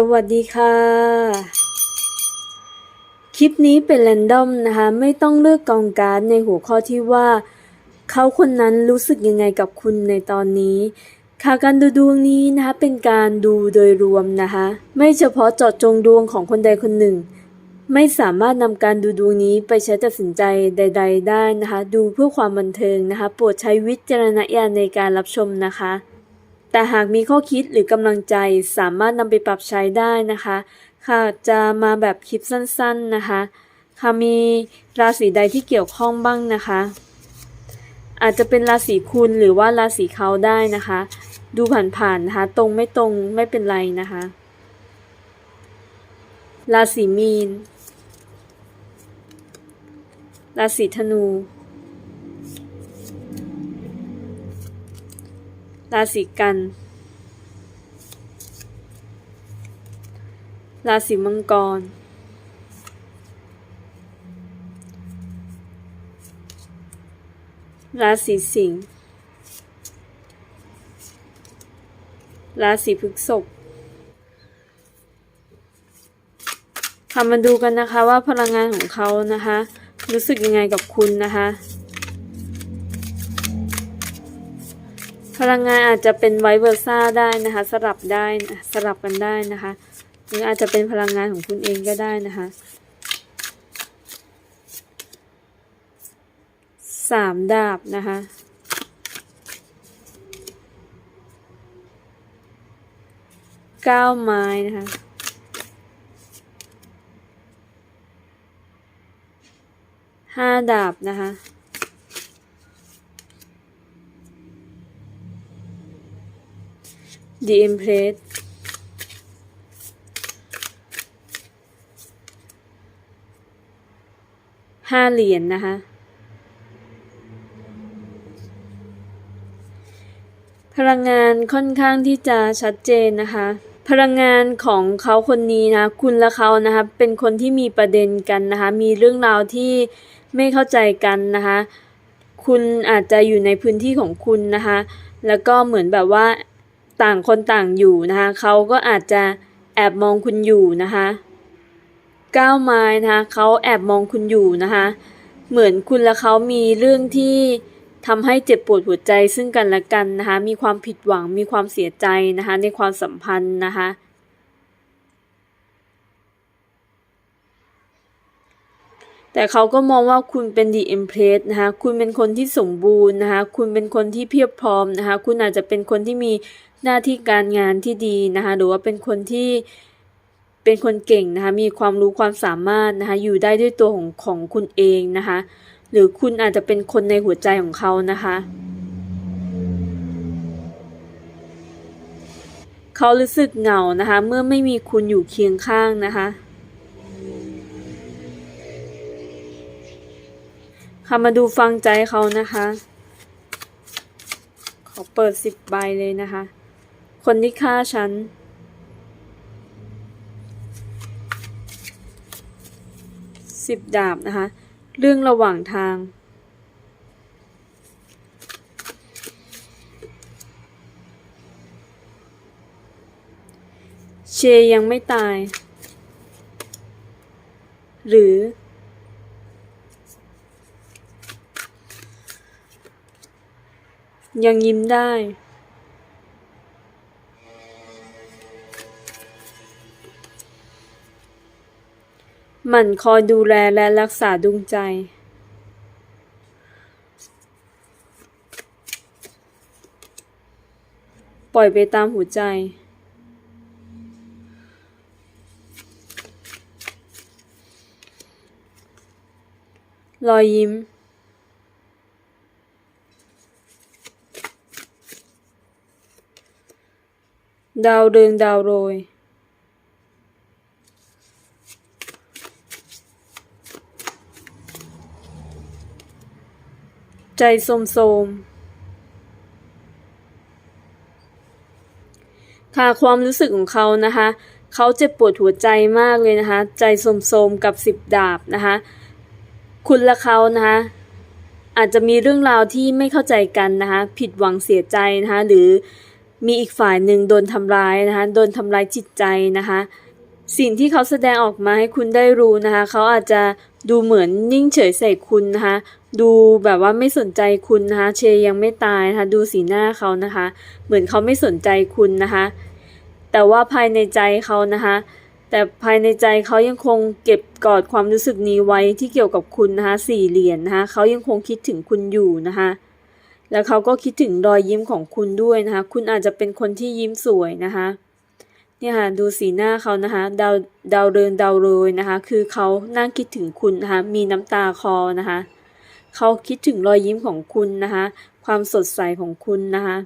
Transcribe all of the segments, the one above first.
สวัสดีค่ะ คลิปนี้เป็นแรนดอมนะคะ ไม่ต้องเลือกกองการ์ดในหัวข้อที่ว่า เขาคนนั้นรู้สึกยังไงกับคุณในตอนนี้ ค่ะการดูดวงนี้นะคะ เป็นการดูโดยรวมนะคะ ไม่เฉพาะเจาะจงดวงของคนใดคนหนึ่ง ไม่สามารถนำการดูดวงนี้ไปใช้ตัดสินใจใด ๆ ได้นะคะ ดูเพื่อความบันเทิงนะคะ โปรดใช้วิจารณญาณในการรับชมนะคะ แต่หากมีข้อคิดหรือกำลังใจสามารถนำไปปรับใช้ได้นะคะ ค่ะจะมาแบบคลิปสั้นๆนะคะค่ะมีราศีใดที่เกี่ยวข้องบ้างนะคะ อาจจะเป็นราศีคุณหรือว่าราศีเขาได้นะคะ ดูผ่านๆนะคะ ตรงไม่ตรงไม่เป็นไรนะคะ ราศีมีน ราศีธนู ราศีกัน ราศีมังกร ราศีสิงห์ ราศีพฤษภค่ะมาดูกันนะคะว่าพลังงานของเขานะคะ รู้สึกยังไงกับคุณนะคะ พลังงานอาจจะเป็นไวเวอร์ซ่าได้นะคะ สลับได้สลับกันได้นะคะหรืออาจจะเป็นพลังงานของคุณเองก็ได้นะคะสามดาบนะคะเก้าไม้นะคะห้าดาบนะคะ The Empress ห้าเหรียญนนะคะ พลังงานค่อนข้างที่จะชัดเจนนะคะ พลังงานของเขาคนนี้นะ คุณและเขานะคะ เป็นคนที่มีประเด็นกันนะคะ มีเรื่องราวที่ไม่เข้าใจกันนะคะ คุณอาจจะอยู่ในพื้นที่ของคุณนะคะ แล้วก็เหมือนแบบว่า ต่างคนต่างอยู่นะคะเขาก็อาจจะแอบมองคุณอยู่นะคะก้าวไม้นะคะเขาแอบมองคุณอยู่นะคะเหมือนคุณและเขามีเรื่องที่ทำให้เจ็บปวดหัวใจซึ่งกันและกันนะคะมีความผิดหวังมีความเสียใจนะคะในความสัมพันธ์นะคะแต่เขาก็มองว่าคุณเป็นดีเอ็มเพรสนะคะ คุณเป็นคนที่สมบูรณ์นะคะ คุณเป็นคนที่เพียบพร้อมนะคะ คุณอาจจะเป็นคนที่มี หน้าที่การงานที่ดีนะคะหรือว่าเป็นคนที่เป็นคนเก่งนะคะมีความรู้ความสามารถนะคะอยู่ได้ด้วยตัวของของคุณเองนะคะหรือคุณอาจจะเป็นคนในหัวใจของเขานะคะเขารู้สึกเหงานะคะเมื่อไม่มีคุณอยู่เคียงข้างนะคะค่ะมาดูฟังใจเขานะคะ ขอเปิดสิบใบเลยนะคะ คนที่ฆ่าฉัน สิบดาบนะคะ เรื่องระหว่างทาง เชยังไม่ตาย หรือ ยังยิ้มได้ หมั่นคอยดูแลและรักษาดวงใจ ปล่อยไปตามหัวใจ รอยยิ้ม ดาวเรืองดาวโรย ใจโสมโสมค่ะความรู้สึกของเขานะคะเขาเจ็บปวดหัวใจมากเลยนะคะ ใจโสมโสมกับสิบดาบนะคะ คุณและเขานะคะอาจจะมีเรื่องราวที่ไม่เข้าใจกันนะคะผิดหวังเสียใจนะคะหรือมีอีกฝ่ายหนึ่งโดนทำร้ายนะคะโดนทำร้ายจิตใจนะคะ สิ่งที่เขาแสดงออกมาให้คุณได้รู้นะคะเขาอาจจะดูเหมือนนิ่งเฉยใส่คุณนะคะ ดูแบบว่าไม่สนใจคุณนะคะ เชยยังไม่ตายนะคะดูสีหน้าเขานะคะ เหมือนเขาไม่สนใจคุณนะคะ แต่ว่าภายในใจเขานะคะ แต่ภายในใจเขายังคงเก็บกอดความรู้สึกนี้ไว้ที่เกี่ยวกับคุณนะคะสี่เหรียญนะคะเขายังคงคิดถึงคุณอยู่นะคะแล้วเขาก็คิดถึงรอยยิ้มของคุณด้วยนะคะ คุณอาจจะเป็นคนที่ยิ้มสวยนะคะเนี่ยค่ะดูสีหน้าเขานะคะดาวดาวเริงดาวโรยนะคะ คือเขานั่งคิดถึงคุณนะคะมีน้ำตาคอนะคะ เขาคิดถึงรอยยิ้มของคุณนะคะ ความสดใสของคุณนะคะ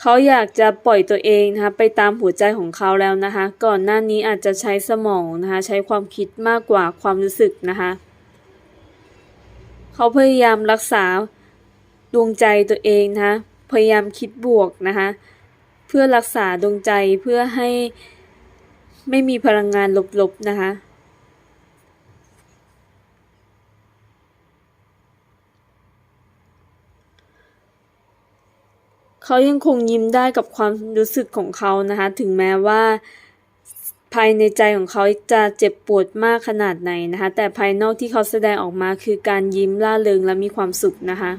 เขาอยากจะปล่อยตัวเองนะคะไปตามหัวใจของเขาแล้วนะคะ ก่อนหน้านี้อาจจะใช้สมองนะคะ ใช้ความคิดมากกว่าความรู้สึกนะคะ เขาพยายามรักษาดวงใจตัวเองนะคะ พยายามคิดบวกนะคะ เพื่อรักษาดวงใจเพื่อให้ ไม่มีพลังงานลบๆ นะคะเขายังคงยิ้มได้กับความรู้สึกของเขานะคะ ถึงแม้ว่า ภายในใจของเขาจะเจ็บปวดมากขนาดไหนนะคะ แต่ภายนอกที่เขาแสดงออกมาคือการยิ้มล่าเริงและมีความสุขนะคะ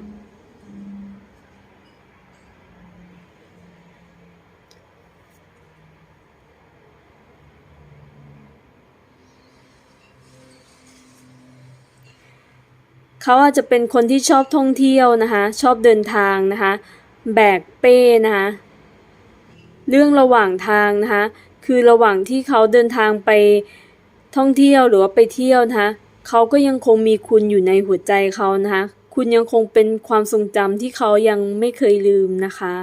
เขาอาจจะเป็นคนที่ชอบท่องเที่ยวนะคะ ชอบเดินทางนะคะ แบกเป้นะคะ เรื่องระหว่างทางนะคะ คือระหว่างที่เขาเดินทางไปท่องเที่ยวหรือว่าไปเที่ยวนะคะ เขาก็ยังคงมีคุณอยู่ในหัวใจเขานะคะ คุณยังคงเป็นความทรงจำที่เขายังไม่เคยลืมนะคะ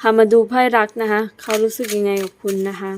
ค่ะมาดูไพ่รักนะคะ เขารู้สึกยังไงกับคุณนะคะ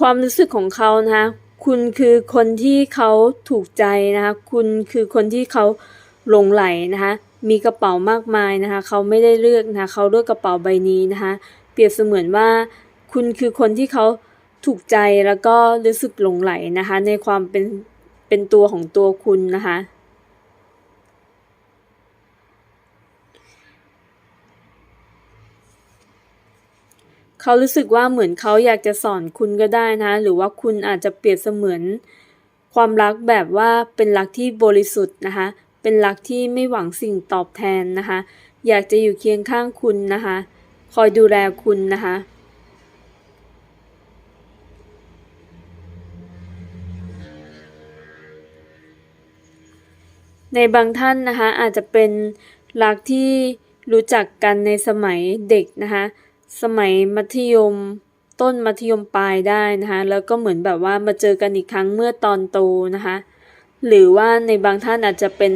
ความรู้สึกของเขานะคะคุณคือคนที่เขาถูกใจนะคะคุณคือคนที่เขาหลงไหลนะคะมีกระเป๋ามากมายนะคะเขาไม่ได้เลือกนะคะเขาเลือกกระเป๋าใบนี้นะคะเปรียบเสมือนว่า คุณคือคนที่เขาถูกใจแล้วก็รู้สึกหลงไหลนะคะในความเป็นเป็นตัวของตัวคุณนะคะ เขารู้สึกว่าเหมือนเขาอยากจะสอนคุณก็ได้นะ หรือว่าคุณอาจจะเปรียบเสมือน ความรักแบบว่าเป็นรักที่บริสุทธิ์นะคะ เป็นรักที่ไม่หวังสิ่งตอบแทนนะคะ อยากจะอยู่เคียงข้างคุณนะคะ คอยดูแลคุณนะคะในบางท่านนะคะอาจจะเป็นรักที่รู้จักกันในสมัยเด็กนะคะ สมัยมัธยมต้นมัธยมปลายได้นะคะแล้วก็เหมือนแบบว่ามาเจอกันอีกครั้งเมื่อตอนโตนะคะหรือว่าในบางท่านอาจจะเป็น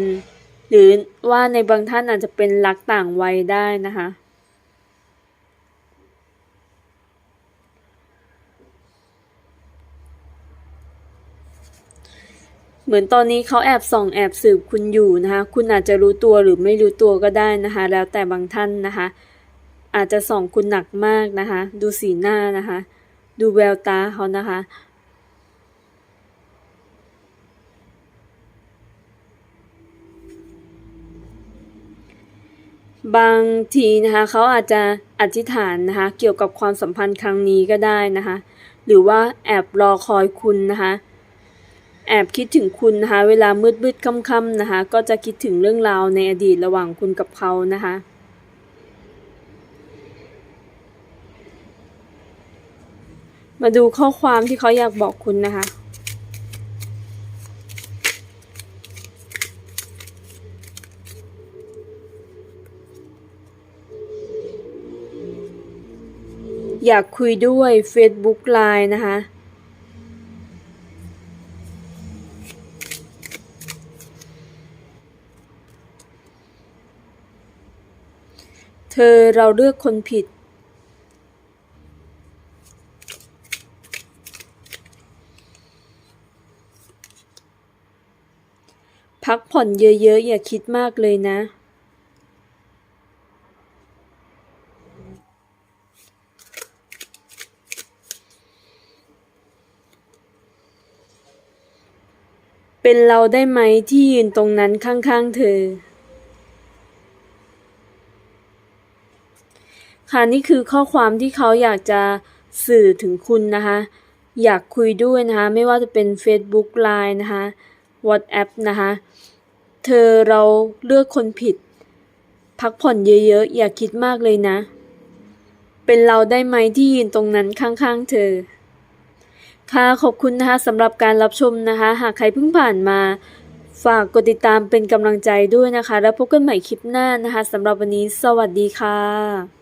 หรือว่าในบางท่านอาจจะเป็นรักต่างวัยได้นะคะเหมือนตอนนี้เขาแอบส่องแอบสืบคุณอยู่นะคะ คุณอาจจะรู้ตัวหรือไม่รู้ตัวก็ได้นะคะ แล้วแต่บางท่านนะคะ อาจจะส่องคุณหนักมากนะคะ ดูสีหน้านะคะ ดูแววตาเขานะคะ บางทีนะคะเขาอาจจะอธิษฐานนะคะ เกี่ยวกับความสัมพันธ์ครั้งนี้ก็ได้นะคะ หรือว่าแอบรอคอยคุณนะคะแอบคิดถึงคุณนะคะ เวลามืดๆค่ำๆนะคะ ก็จะคิดถึงเรื่องราวในอดีตระหว่างคุณกับเขานะคะ มาดูข้อความที่เขาอยากบอกคุณนะคะ อยากคุยด้วย Facebook Line นะคะ เธอเราเลือกคนผิด พักผ่อนเยอะๆ อย่าคิดมากเลยนะ เป็นเราได้ไหมที่ยืนตรงนั้นข้างๆเธอค่ะนี่คือข้อความที่เขาอยากจะสื่อถึงคุณนะคะ อยากคุยด้วยนะคะ ไม่ว่าจะเป็น Facebook Line นะคะ WhatsApp นะคะ เธอเราเลือกคนผิด พักผ่อนเยอะๆ อย่าคิดมากเลยนะ เป็นเราได้ไหมที่ยืนตรงนั้นข้างๆ เธอ ค่ะขอบคุณนะคะสำหรับการรับชมนะคะ หากใครเพิ่งผ่านมา ฝากกดติดตามเป็นกำลังใจด้วยนะคะ แล้วพบกันใหม่คลิปหน้านะคะสำหรับวันนี้ สวัสดีค่ะ